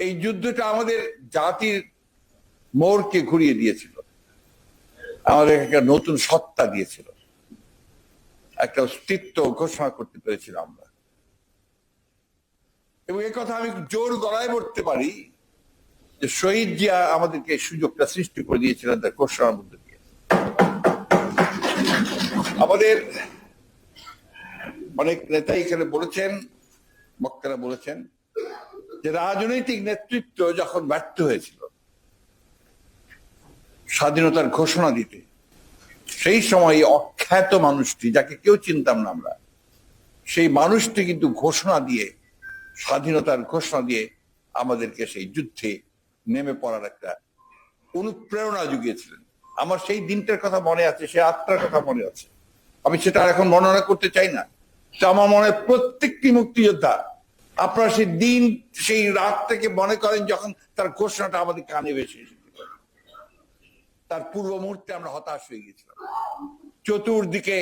এই যুদ্ধটা আমাদের জাতির মোড়কে ঘুরিয়ে দিয়েছিল। আমাদের একটা নতুন সত্তা দিয়েছিল। একটা অস্তিত্ব ঘোষণা করতে পেরেছিলাম আমরা। এবং এই কথা আমি জোর গলায় বলতে পারি যে শহীদ জিয়া আমাদেরকে সুযোগটা সৃষ্টি করে দিয়েছিলেন তার ঘোষণার মধ্যে দিয়ে। আমাদের অনেক নেতা এখানে বলেছেন, বক্তারা বলেছেন যে রাজনৈতিক নেতৃত্ব যখন ব্যর্থ হয়েছিল, স্বাধীনতার ঘোষণা দিতে, সেই সময় অখ্যাত মানুষটি, যাকে কেউ চিনতাম না আমরা, সেই মানুষটি কিন্তু ঘোষণা দিয়ে, স্বাধীনতার ঘোষণা দিয়ে আমাদেরকে সেই যুদ্ধে নেমে পড়ার একটা অনুপ্রেরণা জুগিয়েছিলেন। আমার সেই দিনটার কথা মনে আছে, সেই আত্মার কথা মনে আছে। আমি সেটা আর এখন বর্ণনা করতে চাই না। আমার মনে হয় প্রত্যেকটি মুক্তিযোদ্ধা আপনারা সেই দিন, সেই রাত থেকে মনে করেন যখন তার ঘোষণাটা আমাদের কানে এসেছিল তার পূর্ব মুহূর্তে আমরা হতাশ হয়ে গেছিলাম চতুর্দিকে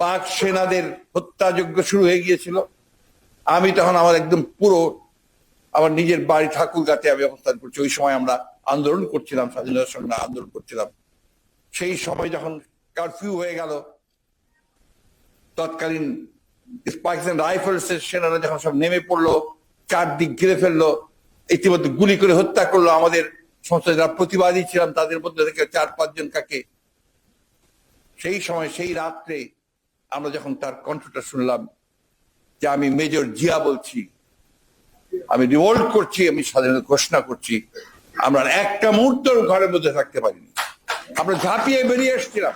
পাক সেনাদের হত্যাযজ্ঞ শুরু হয়ে গিয়েছিল। আমি তখন আমার একদম পুরো আমার নিজের বাড়ি ঠাকুরগাতে আমি অবস্থান করছি। ওই সময় আমরা আন্দোলন করছিলাম স্বাধীনতার সঙ্গে আন্দোলন করছিলাম। সেই সময় যখন কারফিউ হয়ে গেল, তৎকালীন পাকিস্তান রাইফেলস এর সেনারা যখন সব নেমে পড়ল, চারদিক ঘিরে ফেলল, ইতিমধ্যে গুলি করে হত্যা করল আমাদের সমস্ত যারা প্রতিবাদী ছিলাম, তাদের মধ্যে থেকে চার পাঁচজন কাকে? সেই সময়, সেই রাত্রে আমরা যখন তার কণ্ঠটা শুনলাম যে আমি মেজর জিয়া বলছি, আমি রিভোল্ট করছি, আমি স্বাধীনতা ঘোষণা করছি, আমরা একটা মুহূর্ত ঘরের মধ্যে থাকতে পারিনি। আমরা ঝাঁপিয়ে বেরিয়ে এসেছিলাম।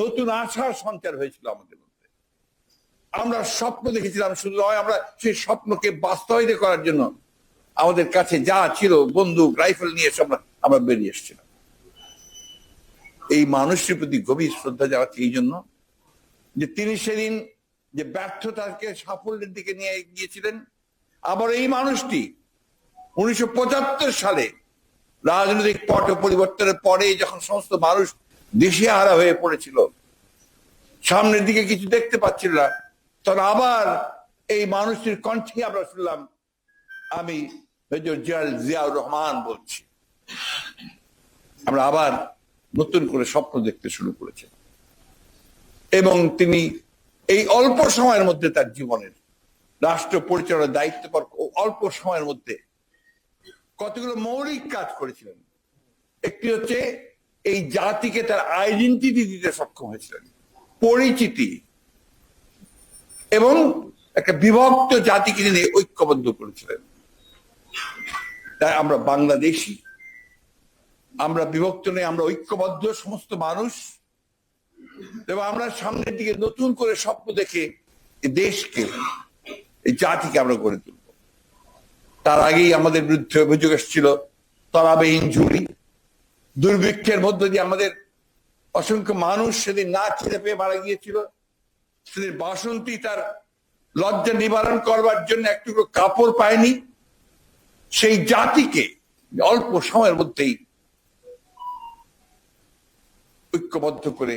নতুন আশার সঞ্চার হয়েছিল আমাদের। আমরা স্বপ্ন দেখেছিলাম, শুধু নয়, আমরা সেই স্বপ্নকে বাস্তবায়িত করার জন্য আমাদের কাছে যা ছিল, বন্দুক, রাইফেল নিয়ে এসে আমরা আমরা বেরিয়ে এসেছিলাম। এই মানুষটির প্রতি গভীর শ্রদ্ধা জানাচ্ছি এই জন্য যে তিনি সেদিন যে ব্যর্থতাকে সাফল্যের দিকে নিয়ে গিয়েছিলেন, আবার এই মানুষটি উনিশশো পঁচাত্তর সালে রাজনৈতিক পট পরিবর্তনের পরে যখন সমস্ত মানুষ দিশেহারা হয়ে পড়েছিল, সামনের দিকে কিছু দেখতে পাচ্ছিল না তখন আবার এই মানুষটির কণ্ঠে আমরা শুনলাম, আমি মেজর জিয়াল জিয়াউর রহমান বলছি। আমরা আবার নতুন করে স্বপ্ন দেখতে শুরু করেছি এবং তিনি এই অল্প সময়ের মধ্যে তার জীবনের রাষ্ট্র পরিচালনার দায়িত্ব অল্প সময়ের মধ্যে কতগুলো মৌলিক কাজ করেছিলেন। একটি হচ্ছে এই জাতিকে তার আইডেন্টিটি দিতে সক্ষম হয়েছিলেন। পরিচিতি এবং একটা বিভক্ত জাতিকে তিনি ঐক্যবদ্ধ করেছিলেন। তাই আমরা বাংলাদেশি, আমরা বিভক্ত নেই, আমরা ঐক্যবদ্ধ সমস্ত মানুষ। এবং আমরা সামনের দিকে নতুন করে স্বপ্ন দেখে দেশকে, এই জাতিকে আমরা গড়ে তুলব। তার আগেই আমাদের বিরুদ্ধে অভিযোগ এসেছিল তরাবেহীন ঝুড়ি দুর্ভিক্ষের মধ্যে দিয়ে আমাদের অসংখ্য মানুষ সেদিন না ছেড়ে পেয়ে মারা গিয়েছিল। বাসন্তী তার লজ্জা নিবারণ করবার জন্য একটু কাপড় পায়নি। সেই জাতিকে অল্প সময়ের মধ্যেই ঐক্যবদ্ধ করে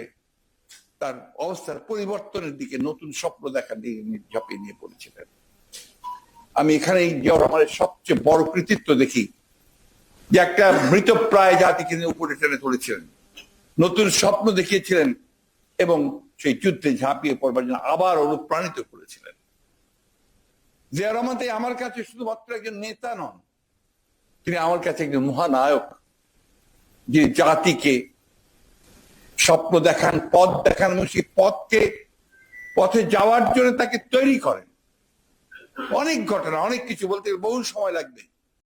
তার অবস্থার পরিবর্তনের দিকে নতুন স্বপ্ন দেখা দিয়ে ঝাঁপিয়ে নিয়ে পড়েছিলেন। আমি এখানে রহমানের সবচেয়ে বড় কৃতিত্ব দেখি যে একটা মৃতপ্রায় জাতিকে উপরে টেনে তুলেছিলেন। নতুন স্বপ্ন দেখিয়েছিলেন এবং সেই যুদ্ধে ঝাঁপিয়ে পড়বার জন্য আবার অনুপ্রাণিত করেছিলেন। জিয়া রহমান তাই আমার কাছে শুধুমাত্র একজন নেতা নন, তিনি আমার কাছে একজন মহানায়ক যে জাতিকে স্বপ্ন দেখান, পথ দেখান এবং সেই পথকে, পথে যাওয়ার জন্য তাকে তৈরি করেন। অনেক ঘটনা, অনেক কিছু বলতে বহু সময় লাগবে।